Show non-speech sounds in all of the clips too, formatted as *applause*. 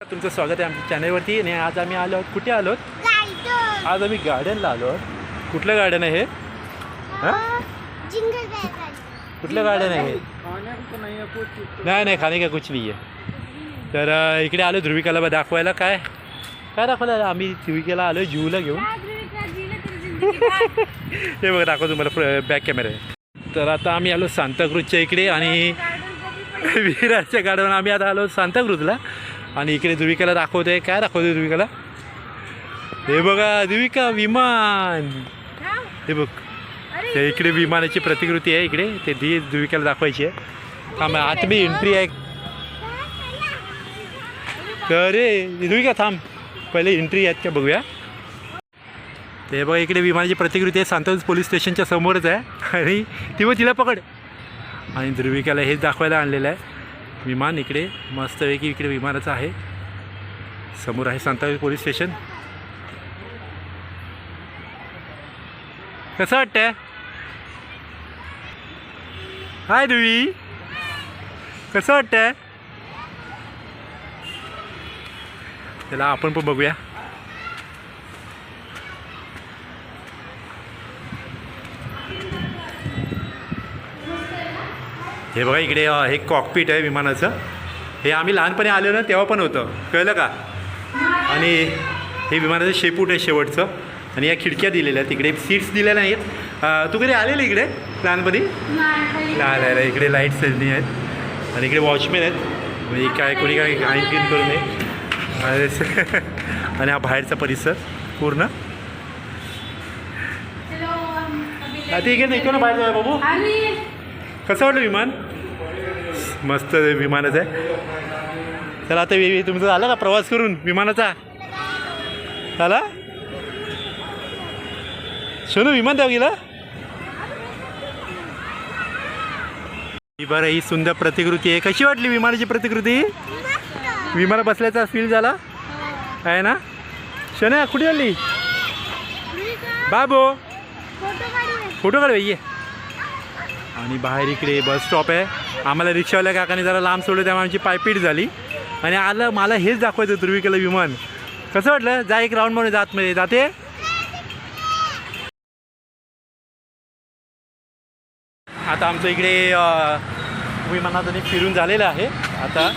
तुमचं स्वागत आहे आमच्या चॅनलवरती. आणि आज आम्ही आलो आहोत. कुठे आलो आज आम्ही गार्डनला आलो आहोत. कुठलं गार्डन आहे हे? कुठलं गार्डन आहे हे? नाही नाही खाणे का कुछ नाही आहे तर इकडे आलो ध्रुविकाला दाखवायला. काय? काय दाखवायला आम्ही ध्रुविकेला आलो जूला घेऊन. *laughs* हे बघा दाखव तुम्हाला बॅक कॅमेरा आहे. तर आता आम्ही आलो सांताक्रूजच्या इकडे आणि *laughs* विरारच्या गार्डन आम्ही आता आलो सांताक्रूजला. आणि इकडे ध्रुविकाला दाखवतोय. काय दाखवतोय ध्रुविकाला? हे बघा ध्रुविका विमान. हे बघ. ते इकडे विमानाची प्रतिकृती आहे इकडे. ते दी ध्रुविकाला दाखवायची आहे. थांब आतमध्ये एंट्री आहे. तर रे ध्रुविका थांब. पहिले एंट्री आहेत का बघूया. ते बघा इकडे विमानाची प्रतिकृती आहे. सांताक्रूज पोलीस स्टेशनच्या समोरच आहे. आणि ती तिला पकड. आणि ध्रुविकाला हेच दाखवायला आणलेलं आहे. विमान इकडे मस्तपैकी इकडे विमानाचं आहे. समोर आहे सांताक्रूज पोलीस स्टेशन. कसं वाटतंय? हाय ध्रुवी. कसं वाटतं त्याला आपण पण बघूया. हे बघा इकडे हे कॉकपीट आहे विमानाचं. हे आम्ही लहानपणी आलो ना तेव्हा पण होतं. कळलं का? आणि हे विमानाचं शेपूट आहे शेवटचं. आणि या खिडक्या दिलेल्या आहेत. तिकडे सीट्स दिलेल्या नाहीत अ, तू कधी आलेलं इकडे लहानपणी? लहान आहे इकडे लाईट्स नाही आहेत. आणि इकडे वॉचमॅन आहेत. म्हणजे काय कोणी काय घाण क्लीन करू नये. आणि- *laughs* आणि हा बाहेरचा परिसर पूर्ण. आता इकडे निघतो ना बाहेर बाबू. कसं वाटलं विमान? मस्त विमानाचं आहे. चला आता वि- तुमचा झालं का प्रवास करून? विमानाचा? झाला? सोनू विमान द्यावं गेला? ही बरं ही सुंदर प्रतिकृती आहे. कशी वाटली विमानाची प्रतिकृती? विमान बसल्याचा फील झाला? आहे ना? शना कुठे आली बाबो? फोटो काढू ये. आणि बाहेर इकडे बस स्टॉप आहे. आम्हाला रिक्षावाल्या काकाने जरा लांब सोडलं त्यामुळे आमची पायपीट झाली. आणि आलं मला हेच दाखवायचं ध्रुविकेला विमान. कसं वाटलं? जा एक राऊंड म्हणून जात मध्ये. जाते? आता आमचं इकडे विमानात आणि फिरून झालेलं आहे. आता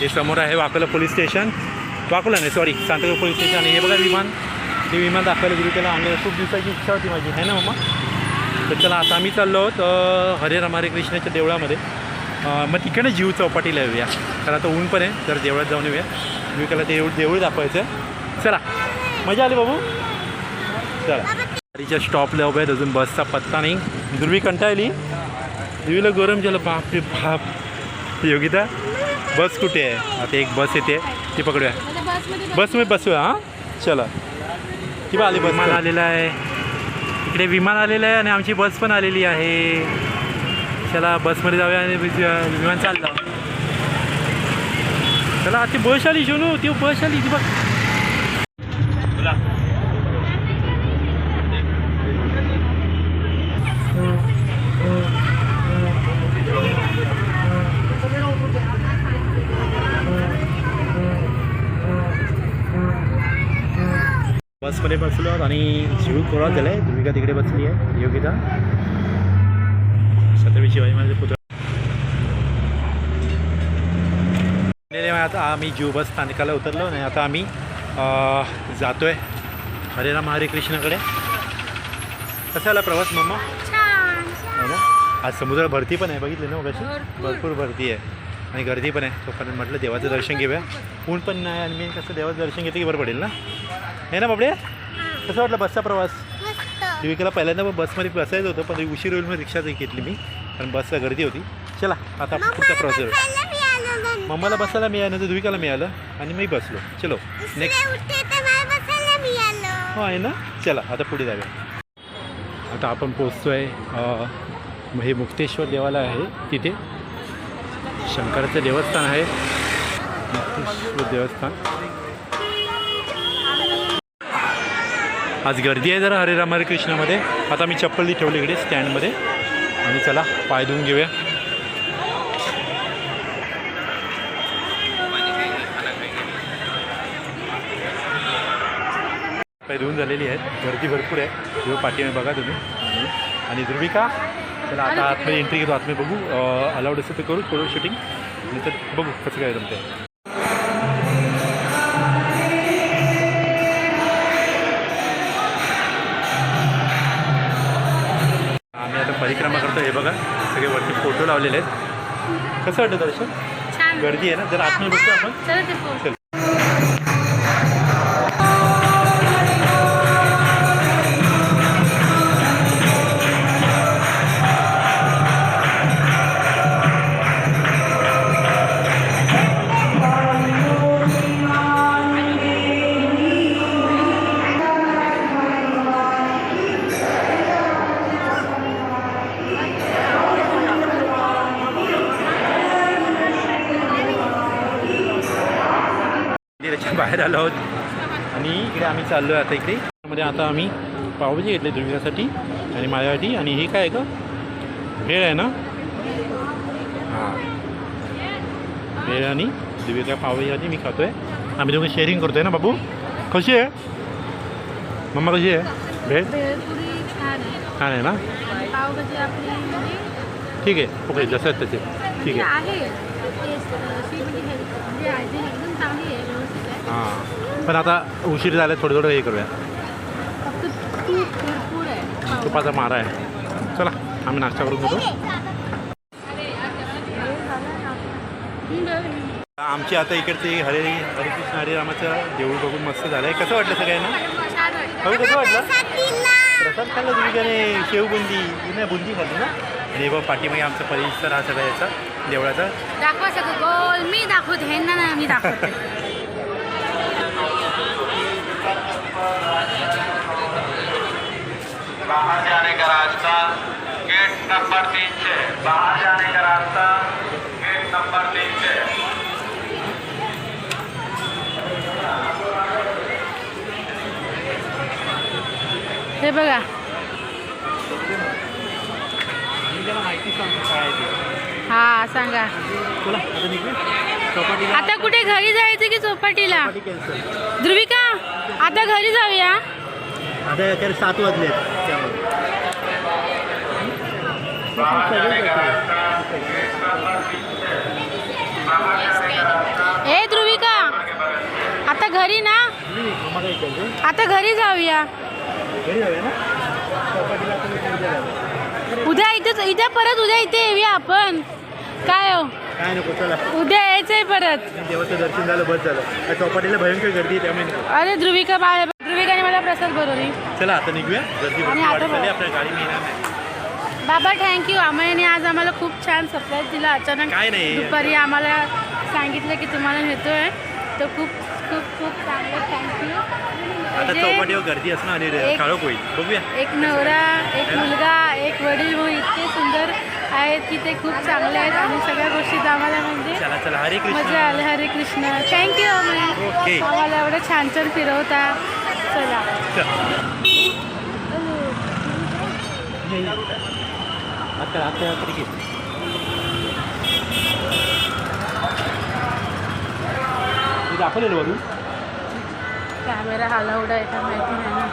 हे समोर आहे वाकोला पोलीस स्टेशन. वाकोला नाही सॉरी सांताक्रूज पोलीस स्टेशन. आणि हे बघा विमान. ते विमान दाखवायला ध्रुविकेला आणलं खूप दिवसाची इच्छा होती माझी. आहे ना मम्मा तर चला आता आम्ही चाललो आहोत हरे राम हरे कृष्णाच्या देवळामध्ये. मग तिकडे जीव चौपाटीला येऊया. कारण आता ऊन पण आहे तर देवळात जाऊन येऊया. विकायला ते देऊळ देऊळ दाखवायचं. चला मजा आली बाबू. चला. गाडीच्या स्टॉपला उभ्या आहेत अजून बसचा पत्ता नाही. ध्रुवी कंटाळली ध्रुवीला गरम झालं. बाप रे बाप. योगिता बस कुठे आहे? आता एक बस येते. ती पकडूया. बसमध्ये बसूया हां? चला. किंवा आली बस. विमान आलेलं आहे. इकडे विमान आलेलं आहे आणि आमची बस पण आलेली आहे. चला बसमध्ये जाऊया आणि विमान चाललं चला ती बस आली शोनू ती बस आली ती बघ. बसमध्ये बसलो आहोत आणि जीव कोळा झाला आहे. ध्रुविका तिकडे बसली आहे. योगिता. छत्रपती शिवाजी महाराज पुतळा. आता आम्ही जीव बस स्थानकाला उतरलो आणि आता आम्ही जातोय हरे राम हरे कृष्णाकडे कसा आला प्रवास मम्मा हो ना? आज समुद्र भरती पण आहे बघितली ना कशी भरपूर. भरपूर भरती आहे. आणि गर्दी पण आहे. तोपर्यंत म्हटलं देवाचं दर्शन घेऊया. ऊन पण नाही आणि मी कसं देवाचं दर्शन घेते की बरं पडेल ना? हे ना बाबडे कसं वाटलं बसचा प्रवास? युविकाला पहिल्यांदा मग बसमध्ये बसायचं होतं पण उशीर होईल मग रिक्षाच घेतली मी कारण बसला गर्दी होती. चला आता पुढचा प्रवास नंतर. मम्माला बसायला मिळालं तर दुविकाला मिळालं आणि मी बसलो. चलो नेक्स्ट हो आहे ना? चला आता पुढे जाऊया. आता आपण पोचतो आहे हे मुक्तेश्वर देवालय आहे तिथे. शंकराचं देवस्थान आहे. मुक्तेश्वर देवस्थान. आज गर्दी आहे जरा हरे कृष्णामध्ये. आता मी चप्पल ठेवली इकडे स्टँडमध्ये. आणि चला पाय धुवून घेऊया. पाय धुवून झालेली आहेत. गर्दी भरपूर आहे. तेव्हा पाठीमध्ये बघा तुम्ही. आणि ध्रुविका चला आता आतमध्ये एंट्री घेतो. आतमध्ये बघू. अलाउड असेल तर करू. थोडं शूटिंग नंतर बघू कसं काय तुमचं परिक्रमा करतो हे बघा सगळे वरती फोटो लावलेले आहेत. कसं वाटतं दर्शन? गर्दी आहे ना? जर आतमध्ये बसतो आपण. चल. बाहेर आलो आहोत. आणि इकडे आम्ही चाललो आहे आता इकडे. मध्ये आता आम्ही पावभाजी घेतली दुर्गासाठी आणि माझ्यासाठी. आणि हे काय आहे का भेळ आहे ना? हां. भेळ आणि दुर्गा पावभाजी मी खातो आहे आम्ही दोघं शेअरिंग करतो आहे ना बाबू? कशी आहे? मम्मा कशी आहे? भेळ? छान आहे ना? ठीक आहे. ओके जसं आहे तसे. ठीक आहे. हां. पण आता उशीर झाला थोडं थोडं हे करूया. तुपाचा मारा आहे. चला आम्ही नाश्ता करून घेतो. आमची आता इकडचे हरे हरिकृष्ण हरिरामाचं देऊळ बघून मस्त झालं आहे कसं वाटलं सगळ्यांना? छान वाटतं हो कसं वाटलं? प्रसाद खाल्ला तुम्ही का नाही? शेव बुंदी. नाही बुंदी खाल्ली ना? आणि बघ पाठीमागे आमचा परिसर हा सगळा याचा देवळाचा. दाखवा सगळं गोल मी दाखवते ना मी दाखवते. बाहर जाने का रास्ता गेट नंबर तीन से। बाहर जाने का रास्ता गेट नंबर तीन से। हे बघा. हा सांगा. आता कुठे घरी जायचं की चौपाटीला? ध्रुविका आता घरी जाऊया. आता सात वाजले ए ध्रुविका. आता घरी ना? आता घरी जाऊया. उद्या इथेच इथे परत उद्या इथे येऊया आपण. काय हो? काय नको चला. उद्या यायचंय परत. देवाचं दर्शन झालं बस झालं. चौपाटीला भयंकर गर्दी आहे त्यामुळे नको. अरे ध्रुविका बाळ ध्रुविकाने मला प्रसाद बरोबर चला आता निघूया. गर्दी आणि भरपूर आता वाढत चालली बघ. आपल्या गाडी मिळणार नाही. बाबा थँक्यू अमयाने आज आम्हाला खूप छान सरप्राईज दिला. अचानक काय नाही. दुपारी आम्हाला सांगितलं की तुम्हाला नेतोय. तर खूप खूप खूप चांगलं. थँक्यू चौपाटीवर गर्दी असणं आणि एक- काळोख होईल. बघूया. एक नवरा एक मुलगा एक वडील भाऊ इतके सुंदर आहेत की ते खूप चांगले आहेत. आणि सगळ्या गोष्टीत आम्हाला म्हणजे चला चला. हरे कृष्ण. मजा आली. हरे कृष्ण. थँक्यू अमय. आम्हाला एवढं छान छान फिरवता. चला. आता आता तरी घे मी दाखवलेलं वरून कॅमेरा हलवडा आहे का माहिती नाही ना.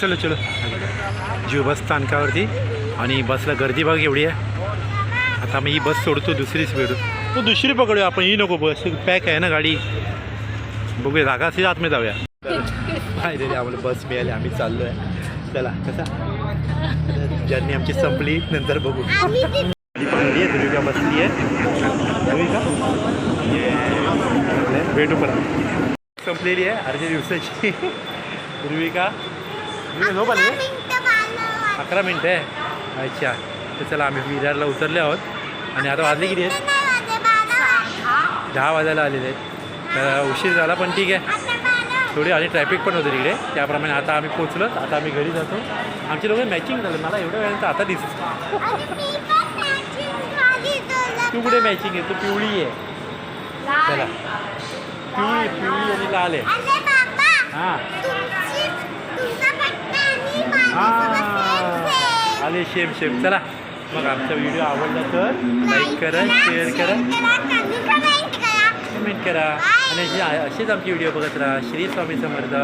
चलो चलो. जीव बस स्थानकावरती आणि बसला गर्दी बघ एवढी आहे. आता मी ही बस सोडतो दुसरीच वेळ तो दुसरी पकडूया आपण ही नको बस पॅक आहे ना गाडी. बघूया जागा असेल आतमध्ये जाऊया. फायनली आम्हाला बस मिळाली आम्ही चाललो आहे चला कसा? जर्नी आमची संपली नंतर बघू. गाडी पकडली आहे दुर्गा बसली आहे. भेटू परत. संपलेली आहे अर्ध्या दिवसाची. पूर्विका. पूर्विका झोप आली? अकरा मिनटं आहे. अच्छा. तर चला आम्ही विरारला उतरले आहोत. आणि आता वाजले किती आहेत? दहा वाजायला आलेले आहेत. तर उशीर झाला पण ठीक आहे. थोडी आणि ट्रॅफिक पण होतं तिकडे. त्याप्रमाणे आता आम्ही पोचलो आता आम्ही घरी जातो. आमचे लोक मॅचिंग झालं. मला एवढ्या वेळानंतर आता दिसत तू कुठे मॅचिंग आहे? तू पिवळी आहे. चला. पिवळी पिवळी आणि लाल आहे. हां. आले शेम शेम चला. मग आमचा व्हिडिओ आवडला तर लाईक करा शेअर करा. कमेंट करा आणि असेच आमचे व्हिडिओ बघत राहा. श्री स्वामी समर्थ.